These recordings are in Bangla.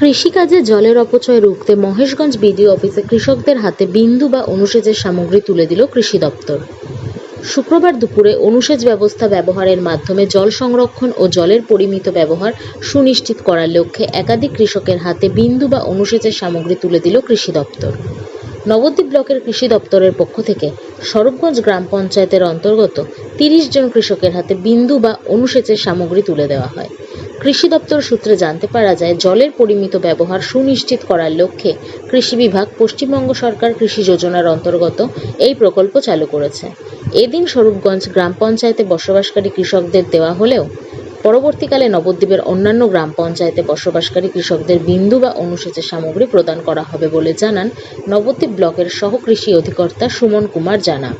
কৃষিকাজে জলের অপচয় রুখতে মহেশগঞ্জ বিডিও অফিসে কৃষকদের হাতে বিন্দু বা অনুসেচের সামগ্রী তুলে দিল কৃষি দপ্তর। শুক্রবার দুপুরে অনুসেচ ব্যবস্থা ব্যবহারের মাধ্যমে জল সংরক্ষণ ও জলের পরিমিত ব্যবহার সুনিশ্চিত করার লক্ষ্যে একাধিক কৃষকের হাতে বিন্দু বা অনুসেচের সামগ্রী তুলে দিল কৃষি দপ্তর। নবদ্বীপ ব্লকের কৃষি দপ্তরের পক্ষ থেকে স্বরূপগঞ্জ গ্রাম পঞ্চায়েতের অন্তর্গত তিরিশ জন কৃষকের হাতে বিন্দু বা অনুসেচের সামগ্রী তুলে দেওয়া হয়। কৃষি দপ্তর সূত্রে জানতে পারা যায়, জলের পরিমিত ব্যবহার সুনিশ্চিত করার লক্ষ্যে কৃষি বিভাগ পশ্চিমবঙ্গ সরকার কৃষি যোজনার অন্তর্গত এই প্রকল্প চালু করেছে। এদিন স্বরূপগঞ্জ গ্রাম পঞ্চায়েতে বসবাসকারী কৃষকদের দেওয়া হলেও পরবর্তীকালে নবদ্বীপের অন্যান্য গ্রাম পঞ্চায়েতে বসবাসকারী কৃষকদের বিন্দু বা অনুসেচের সামগ্রী প্রদান করা হবে বলে জানান নবদ্বীপ ব্লকের সহকৃষি অধিকর্তা সুমন কুমার জানা।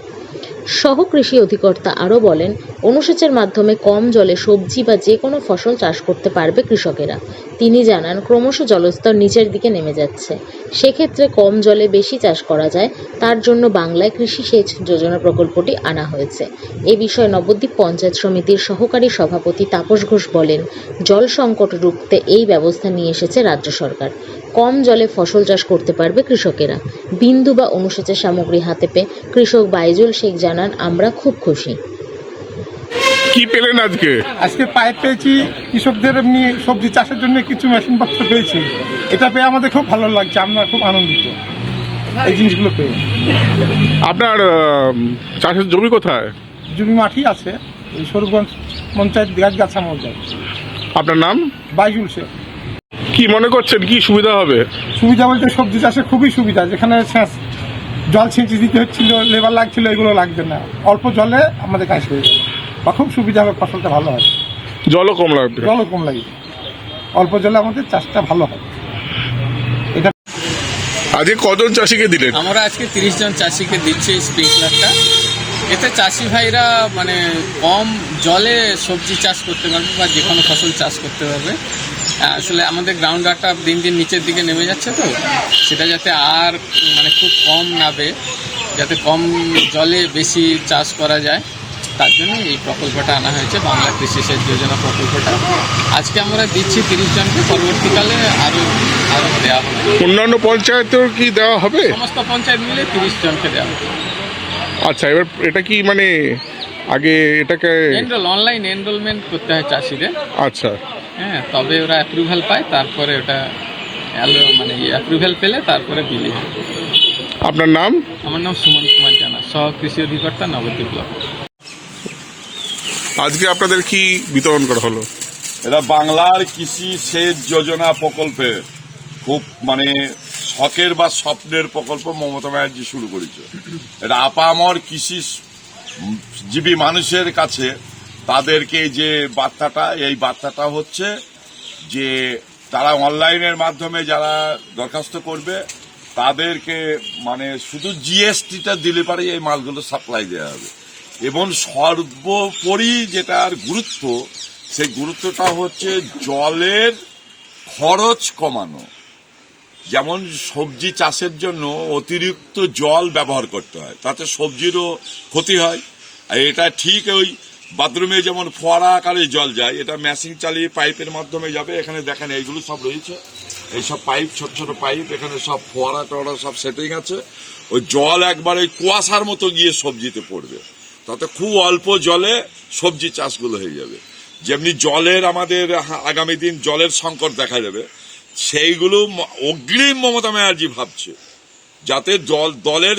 সহ কৃষি অধিকর্তা আরও বলেন অনুসেচের মাধ্যমে কম জলে সবজি বা যে কোনো ফসল চাষ করতে পারবে কৃষকেরা। তিনি জানান, ক্রমশ জলস্তর নিচের দিকে নেমে যাচ্ছে। সেক্ষেত্রে কম জলে বেশি চাষ করা যায়, তার জন্য বাংলায় কৃষি সেচ যোজনা প্রকল্পটি আনা হয়েছে। এ বিষয়ে নবদ্বীপ পঞ্চায়েত সমিতির সহকারী সভাপতি তাপস ঘোষ বলেন, জল সংকট রুখতে এই ব্যবস্থা নিয়ে এসেছে রাজ্য সরকার। কম জলে ফসল চাষ করতে পারবে কৃষকেরা। বিন্দু বা অনুসেচের সামগ্রী হাতে পেয়ে কৃষক বাইজুল শেখ জানান, আমরা খুব খুশি। কি পেলেন আজকে? আজকে পাইপ পেয়েছি কৃষকদের এমনি সবজি চাষের জন্য কিছু মেশিনপত্র পেয়েছি। এটা পেয়ে আমাদের খুব ভালো লাগছে আমরা খুব আনন্দিত। এই জিনিসগুলো পেয়ে। আপনার আহ, চাষের জমি কোথায়? জমি মাটি আছে এই সরুগঞ্জ পঞ্চায়েত গাছগাছা মৌজায় আপনার নাম? বাইজুল সে কি মনে করছেন কি সুবিধা হবে? সুবিধা বলতে সবজি চাষে খুবই সুবিধা যেখানে সেচ জল ছেঁচে দিতে হচ্ছিল লেবার লাগছিল এগুলো লাগবে না। অল্প জলে আমাদের কাজ হয়ে যাবে। বা খুব সুবিধা হবে ফসলটা ভালো হয় জলও কম লাগবে। জলও কম লাগবে। অল্প জলে আমাদের চাষটা ভালো হয় এটা আজকে কজন চাষিকে দিলেন? আমরা আজকে তিরিশ জন চাষিকে দিচ্ছি এই স্প্রিংকলারটা। এতে চাষি ভাইরা মানে কম জলে সবজি চাষ করতে পারবে বা যে কোনো ফসল চাষ করতে পারবে। আসলে আমাদের গ্রাউন্ড ওয়াটারটা দিন দিন নিচের দিকে নেমে যাচ্ছে তো। সেটা যাতে আর মানে খুব কম নাবে যাতে কম জলে বেশি চাষ করা যায়। তার জন্য এই প্রকল্পটা আনা হয়েছে বাংলা কৃষি সেচ যোজনা প্রকল্পটা। আজকে আমরা দিচ্ছি তিরিশ জনকে পরবর্তীকালে আরও আরও দেওয়া হবে। অন্যান্য পঞ্চায়েতেও কি দেওয়া হবে? সমস্ত পঞ্চায়েত মিলে তিরিশ জনকে দেওয়া হবে। আচ্ছা এবার এটা কি মানে আগে এটাকে এনরোল অনলাইন এনরোলমেন্ট করতে হয় চাষিদের। আচ্ছা। হ্যাঁ তবে ওরা অ্যাপ্রুভ্যাল পায় তারপরে ওটা মানে অ্যাপ্রুভ্যাল পেলে তারপরে বিলি হয়। আপনার নাম? আমার নাম সুমন কুমার জানা সহ কৃষি অধিকর্তা নবদ্বীপ ব্লক। আজকে আপনাদের কি বিতরণ করা হলো? এটা বাংলার কৃষি সেচ যোজনা প্রকল্পে খুব মানে শখের বা স্বপ্নের প্রকল্প মমতা ব্যানার্জি শুরু করেছে। এটা আপামর কৃষি জীবী মানুষের কাছে তাদেরকে যে বার্তাটা, এই বার্তাটা হচ্ছে যে তারা অনলাইনের মাধ্যমে যারা দরখাস্ত করবে, তাদেরকে মানে শুধু জিএসটিটা দিলে পারে এই মালগুলো সাপ্লাই দেওয়া হবে। এবং সর্বোপরি যেটার গুরুত্ব, সেই গুরুত্বটা হচ্ছে জলের খরচ কমানো। যেমন সবজি চাষের জন্য অতিরিক্ত জল ব্যবহার করতে হয়, তাতে সবজিরও ক্ষতি হয়। আর এটা ঠিক ওই বাথরুমে যেমন ফোয়ারা আকারে জল যায়, এটা মেশিন চালিয়ে পাইপের মাধ্যমে যাবে, এখানে দেখেন এইগুলো সব রয়েছে। এই সব পাইপ, ছোট ছোট পাইপ, এখানে সব ফোয়ারা টোয়ারা সব সেটিং আছে। ওই জল একবার কুয়াশার মতো গিয়ে সবজিতে পড়বে। তাতে খুব অল্প জলে সবজি চাষগুলো হয়ে যাবে। যেমনি জলের আমাদের আগামী দিন জলের সংকট দেখা যাবে সেইগুলো অগ্রিম মমতা ব্যানার্জি ভাবছে। যাতে জল দলের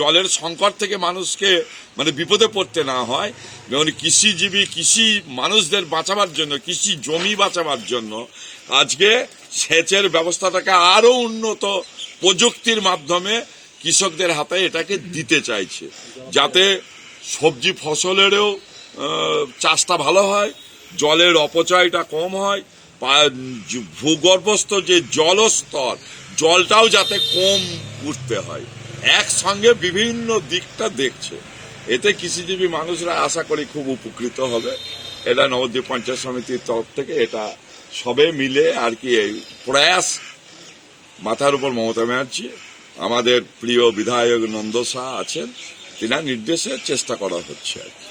জলের সংকট থেকে মানুষকে মানে বিপদে পড়তে না হয়, যেমন কৃষিজীবী, কৃষি মানুষদের বাঁচাবার জন্য, কৃষি জমি বাঁচাবার জন্য আজকে সেচের ব্যবস্থাটাকে আরও উন্নত প্রযুক্তির মাধ্যমে কৃষকদের হাতে এটাকে দিতে চাইছে। যাতে সবজি ফসলেরও চাষটা ভালো হয়, জলের অপচয়টা কম হয় ভূগর্ভস্থ যে জলস্তর, জলটাও যাতে কম উঠতে হয়। একসঙ্গে বিভিন্ন দিকটা দেখছে। এতে কৃষিজীবী মানুষরা আশা করি খুব উপকৃত হবে। এটা নবদ্বীপ পঞ্চায়েত সমিতির তরফ থেকে এটা সবে মিলে আর কি এই প্রয়াস মাথার উপর মমতা ব্যানার্জি, আমাদের প্রিয় বিধায়ক নন্দ শাহ আছেন। তিনার নির্দেশে চেষ্টা করা হচ্ছে আর কি।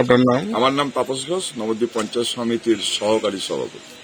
আপনার নাম আমার নাম তাপস ঘোষ নবদ্বীপ পঞ্চায়েত সমিতির সহকারী সভাপতি